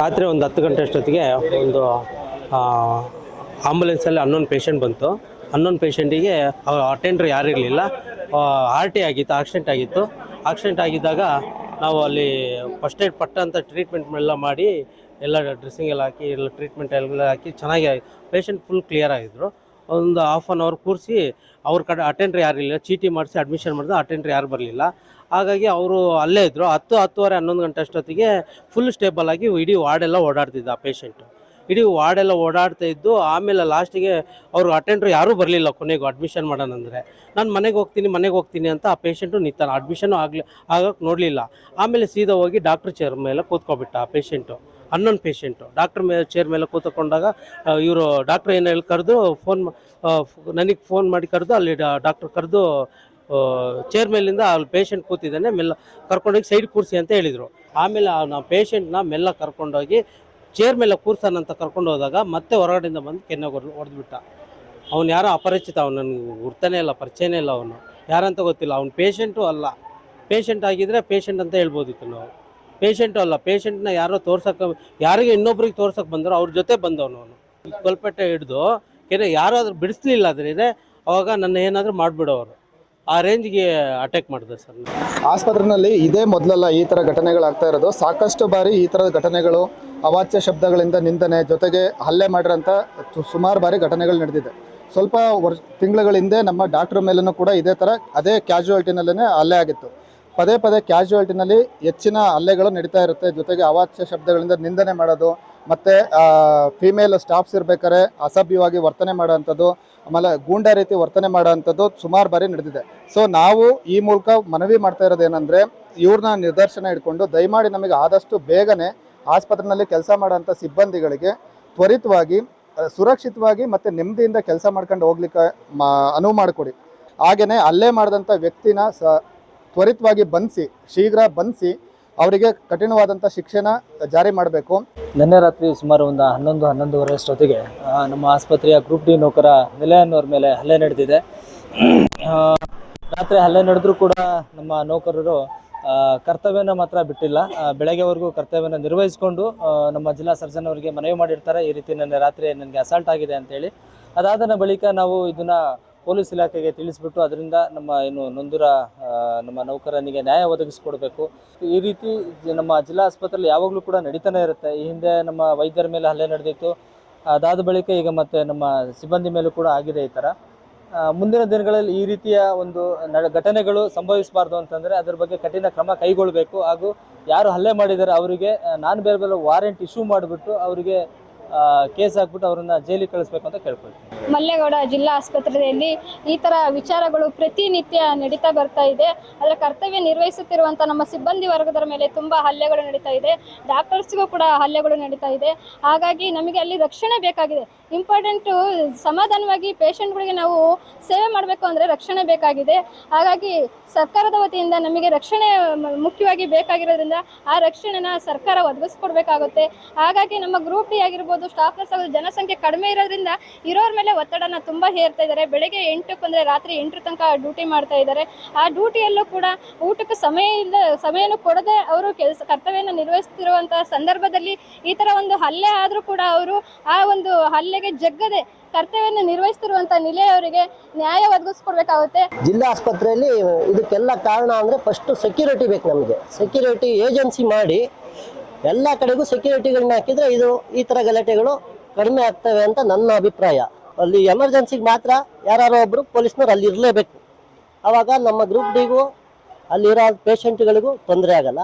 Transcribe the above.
ರಾತ್ರಿ ಒಂದು ಹತ್ತು ಗಂಟೆ ಅಷ್ಟೊತ್ತಿಗೆ ಒಂದು ಆಂಬುಲೆನ್ಸಲ್ಲಿ ಹನ್ನೊಂದು ಪೇಷಂಟ್ ಬಂತು. ಹನ್ನೊಂದು ಪೇಷಂಟಿಗೆ ಅಟೆಂಡ್ರ್ ಯಾರು ಇರಲಿಲ್ಲ. ಆರ್ ಟಿ ಆಗಿತ್ತು ಆಕ್ಸಿಡೆಂಟ್ ಆಗಿತ್ತು. ಆಕ್ಸಿಡೆಂಟ್ ಆಗಿದ್ದಾಗ ನಾವು ಅಲ್ಲಿ ಫಸ್ಟ್ ಏಡ್ ಪಟ್ಟಂಥ ಟ್ರೀಟ್ಮೆಂಟ್ ಎಲ್ಲ ಮಾಡಿ ಎಲ್ಲ ಡ್ರೆಸ್ಸಿಂಗ್ ಎಲ್ಲ ಹಾಕಿ, ಎಲ್ಲ ಟ್ರೀಟ್ಮೆಂಟ್ ಎಲ್ಲ ಹಾಕಿ ಚೆನ್ನಾಗಿ ಪೇಷಂಟ್ ಫುಲ್ ಕ್ಲಿಯರ್ ಆಗಿದ್ರು. ಒಂದು ಹಾಫ್ ಆನ್ ಅವರ್ ಕೂರಿಸಿ ಅವ್ರ ಕಡೆ ಅಟೆಂಡ್ರ್ ಯಾರು ಇಲ್ಲ ಚೀಟಿ ಮಾಡಿಸಿ ಅಡ್ಮಿಷನ್ ಮಾಡಿದ್ರೆ ಅಟೆಂಡ್ರ್ ಯಾರು ಬರಲಿಲ್ಲ. ಹಾಗಾಗಿ ಅವರು ಅಲ್ಲೇ ಇದ್ದರು ಹತ್ತು, ಹತ್ತುವರೆ, ಹನ್ನೊಂದು ಗಂಟೆ ಅಷ್ಟೊತ್ತಿಗೆ ಫುಲ್ ಸ್ಟೇಬಲ್ ಆಗಿ ಇಡೀ ವಾರ್ಡೆಲ್ಲ ಓಡಾಡ್ತಿದ್ದ ಆ ಪೇಷಂಟು ಇಡೀ ವಾರ್ಡೆಲ್ಲ ಓಡಾಡ್ತಾ ಇದ್ದು, ಆಮೇಲೆ ಲಾಸ್ಟಿಗೆ ಅವರು ಅಟೆಂಡ್ರು ಯಾರೂ ಬರಲಿಲ್ಲ ಕೊನೆಗೂ ಅಡ್ಮಿಷನ್ ಮಾಡೋಣ ಅಂದರೆ. ನಾನು ಮನೆಗೆ ಹೋಗ್ತೀನಿ ಮನೆಗೆ ಹೋಗ್ತೀನಿ ಅಂತ ಆ ಪೇಷೆಂಟು ನಿಂತಾನೆ. ಅಡ್ಮಿಷನು ಆಗಲಿ ಆಗಕ್ಕೆ ನೋಡಲಿಲ್ಲ. ಆಮೇಲೆ ಸೀದಾ ಹೋಗಿ ಡಾಕ್ಟ್ರ್ ಚೇರ್ ಮೇಲೆ ಕೂತ್ಕೊಬಿಟ್ಟ ಆ ಪೇಷೆಂಟು ಹನ್ನೊಂದು ಪೇಷೆಂಟು ಡಾಕ್ಟ್ರ್ ಮೇಲೆ ಚೇರ್ ಮೇಲೆ ಕೂತ್ಕೊಂಡಾಗ ಇವರು ಡಾಕ್ಟ್ರ್ ಏನು ಹೇಳಿ ಕರೆದು ಫೋನ್ ನನಗೆ ಫೋನ್ ಮಾಡಿ ಕರೆದು ಅಲ್ಲಿ ಡಾಕ್ಟ್ರ್ ಕರೆದು ಚೇರ್ ಮೇಲಿಂದ ಅಲ್ಲಿ ಪೇಷಂಟ್ ಕೂತಿದ್ದಾನೆ, ಮೆಲ್ಲ ಕರ್ಕೊಂಡೋಗಿ ಸೈಡ್ ಕೂರಿಸಿ ಅಂತ ಹೇಳಿದರು. ಆಮೇಲೆ ಆ ಪೇಷಂಟ್ನ ಮೆಲ್ಲ ಕರ್ಕೊಂಡೋಗಿ ಚೇರ್ ಮೇಲೆ ಕೂರ್ಸೋಣ ಅಂತ ಕರ್ಕೊಂಡು ಹೋದಾಗ ಮತ್ತೆ ಹೊರಗಡೆಯಿಂದ ಬಂದು ಕೆನ್ನೆ ಹೊಡೆದ್ಬಿಟ್ಟ ಅವ್ನು ಯಾರೋ ಅಪರಿಚಿತ, ಅವ್ನು ನನಗೆ ಗುರ್ತಾನೆ ಇಲ್ಲ, ಪರಿಚಯನೇ ಇಲ್ಲ ಅವನು. ಯಾರಂತ ಗೊತ್ತಿಲ್ಲ, ಅವ್ನು ಪೇಷಂಟು ಅಲ್ಲ. ಪೇಷಂಟ್ ಆಗಿದ್ರೆ ಪೇಷಂಟ್ ಅಂತ ಹೇಳ್ಬೋದಿತ್ತು ನಾವು. ಪೇಷಂಟು ಅಲ್ಲ ಪೇಷಂಟ್ನ ಯಾರೋ ತೋರ್ಸಕ್ಕೆ ಯಾರಿಗೆ ಇನ್ನೊಬ್ರಿಗೆ ತೋರ್ಸಕ್ಕೆ ಬಂದರೋ ಅವ್ರ ಜೊತೆ ಬಂದವನು ಅವನು. ಕೊಲ್ಪೇಟೆ ಹಿಡಿದು ಕೆರೆ ಯಾರಾದರೂ ಬಿಡಿಸ್ಲಿಲ್ಲ ಅದ್ರೆ ಅವಾಗ ನನ್ನ ಏನಾದರೂ ಮಾಡಿಬಿಡೋರು. ಆ ರೇಂಜ್ಗೆ ಅಟ್ಯಾಕ್ ಮಾಡಿದೆ ಸರ್. ಆಸ್ಪತ್ರೆಯಲ್ಲಿ ಇದೇ ಮೊದಲಲ್ಲ ಈ ಥರ ಘಟನೆಗಳಾಗ್ತಾ ಇರೋದು. ಸಾಕಷ್ಟು ಬಾರಿ ಈ ಥರದ ಘಟನೆಗಳು ಅವಾಚ್ಯ ಶಬ್ದಗಳಿಂದ ನಿಂದನೆ ಜೊತೆಗೆ ಹಲ್ಲೆ ಮಾಡಿರೋಂಥ ಸುಮಾರು ಬಾರಿ ಘಟನೆಗಳು ನಡೆದಿದೆ. ಸ್ವಲ್ಪ ವರ್ಷ ತಿಂಗಳ ಹಿಂದೆ ನಮ್ಮ ಡಾಕ್ಟ್ರ್ ಮೇಲೂ ಕೂಡ ಇದೇ ಥರ ಅದೇ ಕ್ಯಾಶುವಲ್ಟಿನಲ್ಲೇ ಹಲ್ಲೆ ಆಗಿತ್ತು. ಪದೇ ಪದೇ ಕ್ಯಾಶುವಲ್ಟಿನಲ್ಲಿ ಹೆಚ್ಚಿನ ಹಲ್ಲೆಗಳು ನಡೀತಾ ಇರುತ್ತೆ. ಜೊತೆಗೆ ಅವಾಚ್ಯ ಶಬ್ದಗಳಿಂದ ನಿಂದನೆ ಮಾಡೋದು ಮತ್ತು ಫಿಮೇಲ್ ಸ್ಟಾಫ್ಸ್ ಇರಬೇಕಾದ್ರೆ ಅಸಭ್ಯವಾಗಿ ವರ್ತನೆ ಮಾಡೋವಂಥದ್ದು, ಆಮೇಲೆ ಗೂಂಡಾ ರೀತಿ ವರ್ತನೆ ಮಾಡೋವಂಥದ್ದು ಸುಮಾರು ಬಾರಿ ನಡೆದಿದೆ. ಸೊ ನಾವು ಈ ಮೂಲಕ ಮನವಿ ಮಾಡ್ತಾ ಇರೋದು ಏನಂದರೆ, ಇವ್ರನ್ನ ನಿದರ್ಶನ ಇಟ್ಕೊಂಡು ದಯಮಾಡಿ ನಮಗೆ ಆದಷ್ಟು ಬೇಗನೆ ಆಸ್ಪತ್ರೆಯಲ್ಲಿ ಕೆಲಸ ಮಾಡೋಂಥ ಸಿಬ್ಬಂದಿಗಳಿಗೆ ತ್ವರಿತವಾಗಿ ಸುರಕ್ಷಿತವಾಗಿ ಮತ್ತು ನೆಮ್ಮದಿಯಿಂದ ಕೆಲಸ ಮಾಡ್ಕೊಂಡು ಹೋಗ್ಲಿಕ್ಕೆ, ಮಾ, ಅನುವು ಮಾಡಿಕೊಡಿ. ಹಾಗೆಯೇ ಅಲ್ಲೇ ಮಾಡಿದಂಥ ವ್ಯಕ್ತಿನ ಸ, ತ್ವರಿತವಾಗಿ ಬಂಧಿಸಿ, ಶೀಘ್ರ ಬಂಧಿಸಿ ಅವರಿಗೆ ಕಠಿಣವಾದಂಥ ಶಿಕ್ಷಣ ಜಾರಿ ಮಾಡಬೇಕು. ನಿನ್ನೆ ರಾತ್ರಿ ಸುಮಾರು ಒಂದು ಹನ್ನೊಂದು, ಹನ್ನೊಂದುವರೆ ಅಷ್ಟೊತ್ತಿಗೆ ನಮ್ಮ ಆಸ್ಪತ್ರೆಯ ಗ್ರೂಪ್ ಡಿ ನೌಕರ ನಿಲಯನ್ನವ್ರ ಮೇಲೆ ಹಲ್ಲೆ ನಡೆದಿದೆ. ರಾತ್ರಿ ಹಲ್ಲೆ ನಡೆದ್ರೂ ಕೂಡ ನಮ್ಮ ನೌಕರರು ಕರ್ತವ್ಯನ ಮಾತ್ರ ಬಿಟ್ಟಿಲ್ಲ. ಬೆಳಗ್ಗೆವರೆಗೂ ಕರ್ತವ್ಯನ ನಿರ್ವಹಿಸಿಕೊಂಡು ನಮ್ಮ ಜಿಲ್ಲಾ ಸರ್ಜನ್ ಅವರಿಗೆ ಮನವಿ ಮಾಡಿರ್ತಾರೆ. ಈ ರೀತಿ ನನ್ನ ರಾತ್ರಿ ನನಗೆ ಅಸಾಲ್ಟ್ ಆಗಿದೆ ಅಂತೇಳಿ ಅದಾದ ಬಳಿಕ ನಾವು ಇದನ್ನ ಪೊಲೀಸ್ ಇಲಾಖೆಗೆ ತಿಳಿಸ್ಬಿಟ್ಟು ಅದರಿಂದ ನಮ್ಮ ಏನು ನೊಂದುರ ನಮ್ಮ ನೌಕರನಿಗೆ ನ್ಯಾಯ ಒದಗಿಸ್ಕೊಡ್ಬೇಕು. ಈ ರೀತಿ ನಮ್ಮ ಜಿಲ್ಲಾ ಆಸ್ಪತ್ರೆಯಲ್ಲಿ ಯಾವಾಗಲೂ ಕೂಡ ನಡೀತಾನೆ ಇರುತ್ತೆ. ಈ ಹಿಂದೆ ನಮ್ಮ ವೈದ್ಯರ ಮೇಲೆ ಹಲ್ಲೆ ನಡೆದಿತ್ತು. ಅದಾದ ಬಳಿಕ ಈಗ ಮತ್ತೆ ನಮ್ಮ ಸಿಬ್ಬಂದಿ ಮೇಲೂ ಕೂಡ ಆಗಿದೆ ಈ ಥರ. ಮುಂದಿನ ದಿನಗಳಲ್ಲಿ ಈ ರೀತಿಯ ಒಂದು ಘಟನೆಗಳು ಸಂಭವಿಸಬಾರ್ದು ಅಂತಂದರೆ ಅದರ ಬಗ್ಗೆ ಕಠಿಣ ಕ್ರಮ ಕೈಗೊಳ್ಳಬೇಕು ಹಾಗೂ ಯಾರು ಹಲ್ಲೆ ಮಾಡಿದ್ದಾರೆ ಅವರಿಗೆ ನಾನು ಬೇರೆ ಬೇರೆ ವಾರೆಂಟ್ ಇಶ್ಯೂ ಮಾಡಿಬಿಟ್ಟು ಅವರಿಗೆ ಕೇಸ್ ಹಾಕ್ಬಿಟ್ಟು ಅವರನ್ನು ಜೈಲಿಗೆ ಕಳಿಸ್ಬೇಕು ಅಂತ ಕೇಳ್ಕೊಳ್ತೀನಿ. ಮಲ್ಲೇಗೌಡ ಜಿಲ್ಲಾ ಆಸ್ಪತ್ರೆಯಲ್ಲಿ ಈ ಥರ ವಿಚಾರಗಳು ಪ್ರತಿನಿತ್ಯ ನಡೀತಾ ಬರ್ತಾ ಇದೆ. ಅದರ ಕರ್ತವ್ಯ ನಿರ್ವಹಿಸುತ್ತಿರುವಂಥ ನಮ್ಮ ಸಿಬ್ಬಂದಿ ವರ್ಗದ ಮೇಲೆ ತುಂಬ ಹಲ್ಲೆಗಳು ನಡೀತಾ ಇದೆ. ಡಾಕ್ಟರ್ಸ್ಗೂ ಕೂಡ ಹಲ್ಲೆಗಳು ನಡೀತಾ ಇದೆ. ಹಾಗಾಗಿ ನಮಗೆ ಅಲ್ಲಿ ರಕ್ಷಣೆ ಬೇಕಾಗಿದೆ. ಇಂಪಾರ್ಟೆಂಟು ಸಮಾಧಾನವಾಗಿ ಪೇಷಂಟ್ಗಳಿಗೆ ನಾವು ಸೇವೆ ಮಾಡಬೇಕು ಅಂದರೆ ರಕ್ಷಣೆ ಬೇಕಾಗಿದೆ. ಹಾಗಾಗಿ ಸರ್ಕಾರದ ವತಿಯಿಂದ ನಮಗೆ ರಕ್ಷಣೆ ಮುಖ್ಯವಾಗಿ ಬೇಕಾಗಿರೋದ್ರಿಂದ ಆ ರಕ್ಷಣೆನ ಸರ್ಕಾರ ಒದಗಿಸ್ಕೊಡ್ಬೇಕಾಗುತ್ತೆ. ಹಾಗಾಗಿ ನಮ್ಮ ಗ್ರೂಪ್ ಡಿ ಆಗಿರ್ಬೋದು, ಸ್ಟಾಫ್ ಆಗಿರ್ಬೋದು ಜನಸಂಖ್ಯೆ ಕಡಿಮೆ ಇರೋದ್ರಿಂದ ಇರೋರ ಮೇಲೆ ಒತ್ತಡನ ತುಂಬ ಹೇರ್ತಾ ಇದ್ದಾರೆ. ಬೆಳಗ್ಗೆ ಎಂಟಕ್ಕೆ ಅಂದರೆ ರಾತ್ರಿ ಎಂಟರ ತನಕ ಡ್ಯೂಟಿ ಮಾಡ್ತಾ ಇದ್ದಾರೆ. ಆ ಡ್ಯೂಟಿಯಲ್ಲೂ ಕೂಡ ಊಟಕ್ಕೆ ಸಮಯ ಇಲ್ಲ, ಸಮಯನೂ ಕೊಡದೆ ಅವರು ಕೆಲಸ, ಕರ್ತವ್ಯನ ನಿರ್ವಹಿಸ್ತಿರುವಂತಹ ಸಂದರ್ಭದಲ್ಲಿ ಈ ಥರ ಒಂದು ಹಲ್ಲೆ ಆದರೂ ಕೂಡ ಅವರು ಆ ಒಂದು ಹಲ್ಲೆಗೆ ಜಗ್ಗದೆ ಕರ್ತವ್ಯನ ನಿರ್ವಹಿಸ್ತಿರುವಂಥ ನಿಲೆಯವರಿಗೆ ನ್ಯಾಯ ಒದಗಿಸ್ಕೊಡ್ಬೇಕಾಗುತ್ತೆ. ಜಿಲ್ಲಾ ಆಸ್ಪತ್ರೆಯಲ್ಲಿ ಇದಕ್ಕೆಲ್ಲ ಕಾರಣ ಅಂದರೆ ಫಸ್ಟ್ ಸೆಕ್ಯೂರಿಟಿ ಬೇಕು ನಮಗೆ. ಸೆಕ್ಯೂರಿಟಿ ಏಜೆನ್ಸಿ ಮಾಡಿ ಎಲ್ಲ ಕಡೆಗೂ ಸೆಕ್ಯೂರಿಟಿಗಳನ್ನ ಹಾಕಿದ್ರೆ ಇದು ಈ ಥರ ಗಲಾಟೆಗಳು ಕಡಿಮೆ ಆಗ್ತವೆ ಅಂತ ನನ್ನ ಅಭಿಪ್ರಾಯ. ಅಲ್ಲಿ ಎಮರ್ಜೆನ್ಸಿಗೆ ಮಾತ್ರ ಯಾರೋ ಒಬ್ಬರು ಪೊಲೀಸ್ನವ್ರು ಅಲ್ಲಿ ಇರಲೇಬೇಕು. ಆವಾಗ ನಮ್ಮ ಗ್ರೂಪ್ ಡಿಗೂ ಅಲ್ಲಿರೋ ಪೇಷಂಟ್ಗಳಿಗೂ ತೊಂದರೆ ಆಗಲ್ಲ.